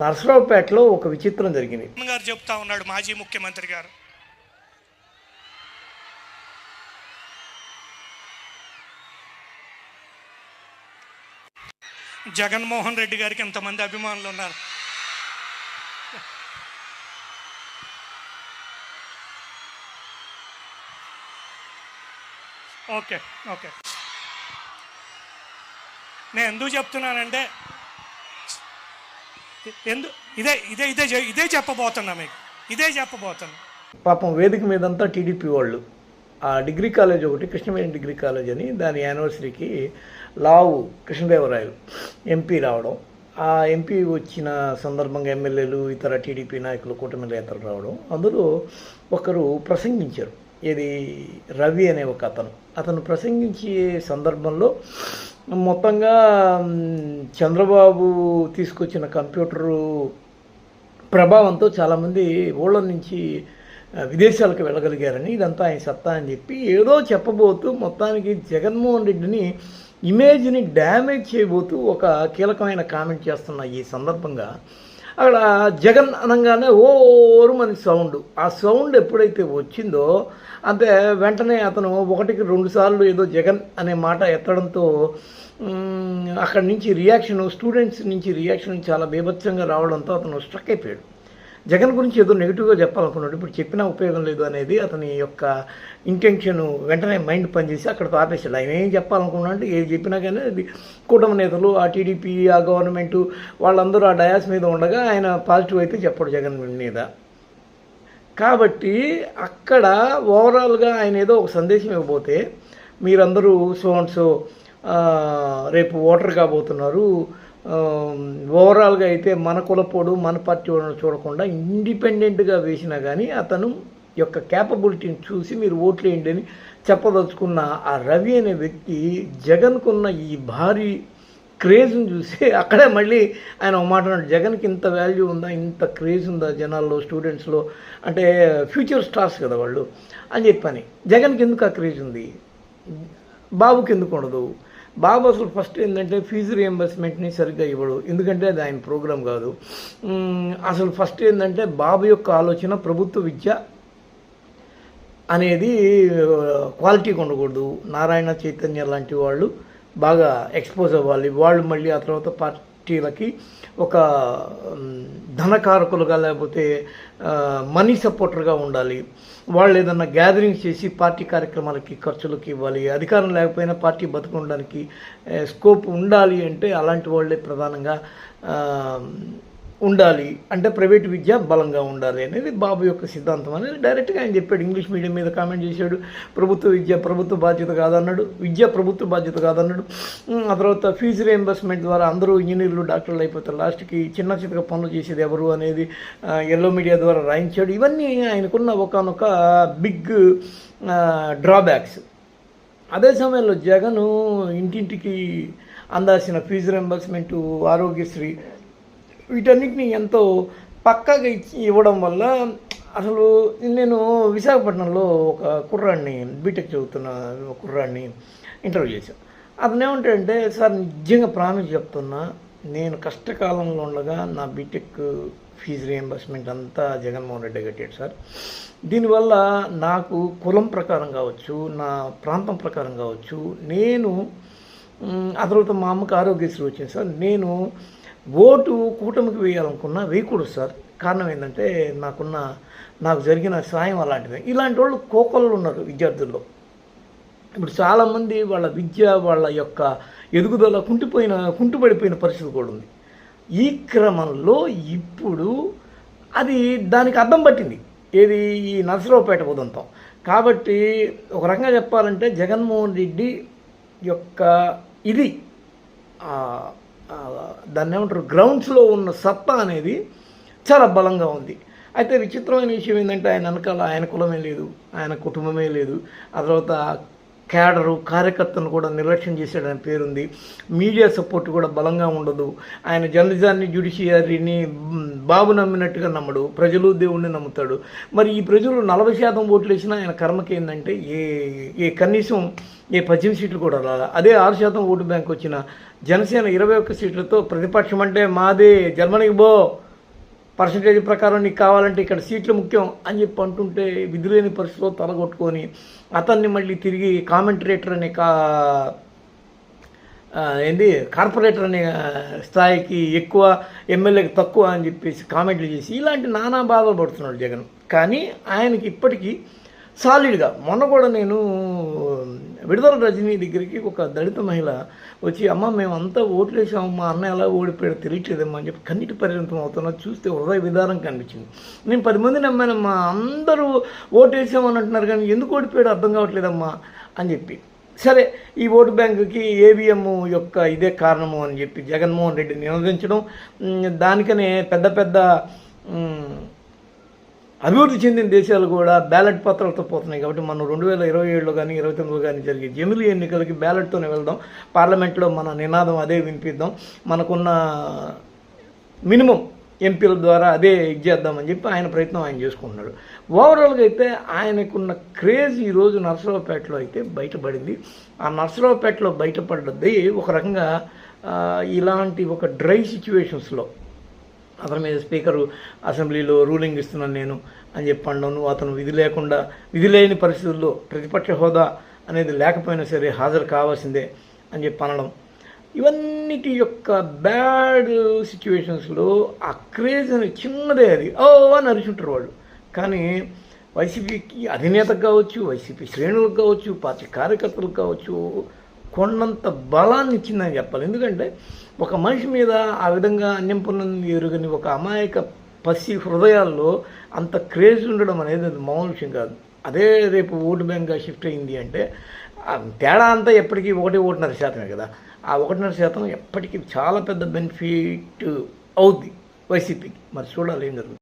నర్సరావుపేటలో ఒక విచిత్రం జరిగింది. గారు చెప్తా ఉన్నాడు మాజీ ముఖ్యమంత్రి గారు. జగన్మోహన్ రెడ్డి గారికి ఎంతమంది అభిమానులు ఉన్నారు? Okay okay. నేను ఎందుకు చెప్తున్నానంటే ఎందు ఇదే ఇదే ఇదే ఇదే చెప్పబోతున్నా మీకు. ఇదే చెప్పబోతున్నా. పాపం వేదిక మీదంతా టీడీపీ వాళ్ళు. ఆ డిగ్రీ కాలేజ్ ఒకటి కృష్ణమేని డిగ్రీ కాలేజ్ అని దాని యానివర్సరీకి లావు కృష్ణదేవరాయలు ఎంపీ రావడం. ఆ ఎంపీ వచ్చిన సందర్భంగా ఎమ్మెల్యేలు ఇతర టీడీపీ నాయకులు కూటమి నేతలు రావడం. అందులో ఒకరు ప్రసంగించారు. ఇది రవి అనే ఒక అతను. అతను ప్రసంగించే సందర్భంలో మొత్తంగా చంద్రబాబు తీసుకొచ్చిన కంప్యూటరు ప్రభావంతో చాలామంది ఊళ్ళ నుంచి విదేశాలకు వెళ్ళగలిగారని ఇదంతా ఆయన సత్తా అని చెప్పి ఏదో చెప్పబోతూ మొత్తానికి జగన్మోహన్ రెడ్డిని ఇమేజ్ని డ్యామేజ్ చేయబోతూ ఒక కీలకమైన కామెంట్ చేస్తున్న ఈ సందర్భంగా అక్కడ జగన్ అనగానే ఓరుమని సౌండ్. ఆ సౌండ్ ఎప్పుడైతే వచ్చిందో అంతే వెంటనే అతను ఒకటికి రెండు సార్లు ఏదో జగన్ అనే మాట ఎత్తడంతో అక్కడి నుంచి రియాక్షన్ స్టూడెంట్స్ నుంచి రియాక్షన్ చాలా బీభత్సంగా రావడంతో అతను స్ట్రక్ అయిపోయాడు. జగన్ గురించి ఏదో నెగిటివ్గా చెప్పాలనుకున్నాడు. ఇప్పుడు చెప్పినా ఉపయోగం లేదు అనేది అతని యొక్క ఇంటెన్షన్ వెంటనే మైండ్ పనిచేసి అక్కడ ఆపేసాడు ఆయన ఏం చెప్పాలనుకున్నా అంటే ఏది చెప్పినా కానీ అది కూటమి నేతలు ఆ టీడీపీ ఆ గవర్నమెంట్ వాళ్ళందరూ ఆ డయాస్ మీద ఉండగా ఆయన పాజిటివ్ అయితే చెప్పడు జగన్ మీద. కాబట్టి అక్కడ ఓవరాల్గా ఆయన ఏదో ఒక సందేశం ఇవ్వబోతే మీరందరూ సో అండ్ సో రేపు ఓటర్ కాబోతున్నారు. ఓవరాల్గా అయితే మన కులపోడు మన పార్టీ చూడకుండా ఇండిపెండెంట్గా వేసినా కానీ అతను యొక్క క్యాపబిలిటీని చూసి మీరు ఓట్లు వేయండి అని చెప్పదలుచుకున్న ఆ రవి అనే వ్యక్తి జగన్కున్న ఈ భారీ క్రేజ్ని చూసి అక్కడే మళ్ళీ ఆయన ఒక మాట జగన్కి ఇంత వాల్యూ ఉందా? ఇంత క్రేజ్ ఉందా జనాల్లో స్టూడెంట్స్లో అంటే ఫ్యూచర్ స్టార్స్ కదా వాళ్ళు? అని చెప్పని. జగన్కి ఎందుకు ఆ క్రేజ్ ఉంది? బాబుకి ఎందుకు ఉండదు? బాబు అసలు ఫస్ట్ ఏంటంటే ఫీజు రియంబర్స్మెంట్ని సరిగ్గా ఇవ్వడు. ఎందుకంటే అది ఆయన ప్రోగ్రామ్ కాదు. అసలు ఫస్ట్ ఏంటంటే బాబు యొక్క ఆలోచన ప్రభుత్వ విద్య అనేది క్వాలిటీగా ఉండకూడదు నారాయణ చైతన్య లాంటి వాళ్ళు బాగా ఎక్స్పోజ్ అవ్వాలి. వాళ్ళు మళ్ళీ ఆ తర్వాత పార్టీలకి ఒక ధనకారకులుగా లేకపోతే మనీ సపోర్టర్గా ఉండాలి. వాళ్ళు ఏదన్నా గ్యాదరింగ్ చేసి పార్టీ కార్యక్రమాలకి ఖర్చులకు ఇవ్వాలి. అధికారం లేకపోయినా పార్టీ బతుకుండడానికి స్కోప్ ఉండాలి అంటే అలాంటి వాళ్ళే ప్రధానంగా ఉండాలి. అంటే ప్రైవేట్ విద్య బలంగా ఉండాలి అనేది బాబు యొక్క సిద్ధాంతం అనేది డైరెక్ట్గా ఆయన చెప్పాడు. ఇంగ్లీష్ మీడియం మీద కామెంట్ చేశాడు. ప్రభుత్వ విద్య ప్రభుత్వ బాధ్యత కాదన్నాడు. విద్య ప్రభుత్వ బాధ్యత కాదన్నాడు. ఆ తర్వాత ఫీజు రియంబర్స్మెంట్ ద్వారా అందరూ ఇంజనీర్లు డాక్టర్లు అయిపోతారు. లాస్ట్కి చిన్న చితక పనులు చేసేది ఎవరు అనేది ఎల్లో మీడియా ద్వారా రాయించాడు. ఇవన్నీ ఆయనకున్న ఒకనొక బిగ్ డ్రాబ్యాక్స్ అదే సమయంలో జగను ఇంటింటికి అందాల్సిన ఫీజు రెంబర్స్మెంటు ఆరోగ్యశ్రీ వీటన్నిటిని ఎంతో పక్కాగా ఇచ్చి ఇవ్వడం వల్ల అసలు నేను విశాఖపట్నంలో ఒక కుర్రాడిని బీటెక్ చదువుతున్న కుర్రాడిని ఇంటర్వ్యూ చేశాను. అతను ఏమంటాడంటే సార్ నిజంగా ప్రామిస్ చెప్తున్నా నేను కష్టకాలంలో ఉండగా నా బీటెక్ ఫీజు రియంబర్స్మెంట్ అంతా జగన్మోహన్ రెడ్డి కట్టాడు సార్. దీనివల్ల నాకు కులం ప్రకారం కావచ్చు నా ప్రాంతం ప్రకారం కావచ్చు నేను ఆ తర్వాత మా అమ్మకి ఆరోగ్యశ్రీ వచ్చింది సార్. నేను ఓటు కూటమికి వేయాలనుకున్నా వేయకూడదు సార్. కారణం ఏంటంటే నాకున్న నాకు జరిగిన సాయం అలాంటిది. ఇలాంటి వాళ్ళు కోకొల్లు ఉన్నారు విద్యార్థుల్లో. ఇప్పుడు చాలామంది వాళ్ళ విద్య వాళ్ళ యొక్క ఎదుగుదల కుంటిపోయిన కుంటుపడిపోయిన పరిస్థితి కూడా ఉంది. ఈ క్రమంలో ఇప్పుడు అది దానికి అర్థం పట్టింది. ఏది ఈ నరసరావుపేట ఉదంతం కాబట్టి ఒక రకంగా చెప్పాలంటే జగన్మోహన్ రెడ్డి యొక్క ఇది దాన్ని ఏమంటారు గ్రౌండ్స్లో ఉన్న సత్తా అనేది చాలా బలంగా ఉంది. అయితే విచిత్రమైన విషయం ఏంటంటే ఆయన వెనకాల ఆయన కులమే లేదు ఆయన కుటుంబమే లేదు. ఆ తర్వాత క్యాడరు కార్యకర్తను కూడా నిర్లక్ష్యం చేశాడని పేరుంది. మీడియా సపోర్ట్ కూడా బలంగా ఉండదు. ఆయన జర్నలిజాన్ని జ్యుడిషియరీని బాబు నమ్మినట్టుగా నమ్మడు. ప్రజలు దేవుణ్ణి నమ్ముతాడు. మరి ఈ ప్రజలు నలభై శాతం ఓట్లు వేసినా ఆయన కర్మకి ఏంటంటే ఏ ఏ కనీసం ఏ పద్దెనిమిది సీట్లు కూడా రాలా. అదే ఆరు శాతం ఓటు బ్యాంక్ వచ్చిన జనసేన ఇరవై ఒక్క సీట్లతో ప్రతిపక్షం అంటే మాదే. జర్మనీకి బో పర్సంటేజ్ ప్రకారం నీకు కావాలంటే ఇక్కడ సీట్లు ముఖ్యం అని చెప్పి అంటుంటే విధులేని పరిస్థితిలో తలగొట్టుకొని అతన్ని మళ్ళీ తిరిగి కామెంటరేటర్ అనే కా ఏంది? కార్పొరేటర్ అనే స్థాయికి ఎక్కువ ఎమ్మెల్యేకి తక్కువ అని చెప్పేసి కామెంట్లు చేసి ఇలాంటి నానా బాధలు పడుతున్నాడు జగన్. కానీ ఆయనకి ఇప్పటికీ సాలిడ్గా మొన్న కూడా నేను విడుదల రజనీ దగ్గరికి ఒక దళిత మహిళ వచ్చి అమ్మ మేమంతా ఓట్లు వేసాము మా అన్న ఎలా ఓడిపోయాడు తెలియట్లేదమ్మా అని చెప్పి కన్నీటి పరిణితం అవుతున్నా చూస్తే హృదయ విధానం కనిపించింది. నేను పది మంది నమ్మానమ్మా అందరూ ఓటు వేసామని అంటున్నారు కానీ ఎందుకు ఓడిపోయాడు అర్థం కావట్లేదమ్మా అని చెప్పి. సరే ఈ ఓటు బ్యాంకుకి ఏవిఎం యొక్క ఇదే కారణము అని చెప్పి జగన్మోహన్ రెడ్డి నినదించడం దానికనే పెద్ద పెద్ద అభివృద్ధి చెందిన దేశాలు కూడా బ్యాలెట్ పత్రాలతో పోతున్నాయి కాబట్టి మనం రెండు వేల ఇరవై ఏడులో కానీ ఇరవై తొమ్మిదిలో కానీ జరిగే జమిలీ ఎన్నికలకి బ్యాలెట్తోనే వెళ్దాం. పార్లమెంట్లో మన నినాదం అదే వినిపిద్దాం. మనకున్న మినిమం ఎంపీల ద్వారా అదే ఇచ్చేద్దామని చెప్పి ఆయన ప్రయత్నం ఆయన చేసుకుంటున్నాడు. ఓవరాల్గా అయితే ఆయనకున్న క్రేజ్ ఈరోజు నర్సరావుపేటలో అయితే బయటపడింది. ఆ నర్సరావుపేటలో బయటపడ్డది ఒక రకంగా ఇలాంటి ఒక డ్రై సిచ్యువేషన్స్లో అతని మీద స్పీకరు అసెంబ్లీలో రూలింగ్ ఇస్తున్నాను నేను అని చెప్పి అతను విధి లేకుండా విధి లేని పరిస్థితుల్లో ప్రతిపక్ష హోదా అనేది లేకపోయినా సరే హాజరు కావాల్సిందే అని చెప్పి అనడం. ఇవన్నిటి యొక్క బ్యాడ్ సిచ్యువేషన్స్లో ఆ క్రేజ్ అని చిన్నదే అది. ఓ అని అరిచుంటారు వాళ్ళు. కానీ వైసీపీకి అధినేతకు కావచ్చు వైసీపీ శ్రేణులకు కావచ్చు పార్టీ కార్యకర్తలకు కావచ్చు కొండంత బలాన్ని ఇచ్చిందని చెప్పాలి. ఎందుకంటే ఒక మనిషి మీద ఆ విధంగా అన్యం ఎరుగని ఒక అమాయక పసి హృదయాల్లో అంత క్రేజ్ ఉండడం అనేది అది మామూలు విషయం కాదు. అదే రేపు ఓటు బ్యాంక్గా షిఫ్ట్ అయింది అంటే తేడా అంతా ఎప్పటికీ ఒకటి ఒకటిన్నర శాతమే కదా. ఆ ఒకటిన్నర శాతం ఎప్పటికీ చాలా పెద్ద బెనిఫిట్ అవుద్ది వైసీపీకి. మరి చూడాలి ఏం జరుగుతుంది.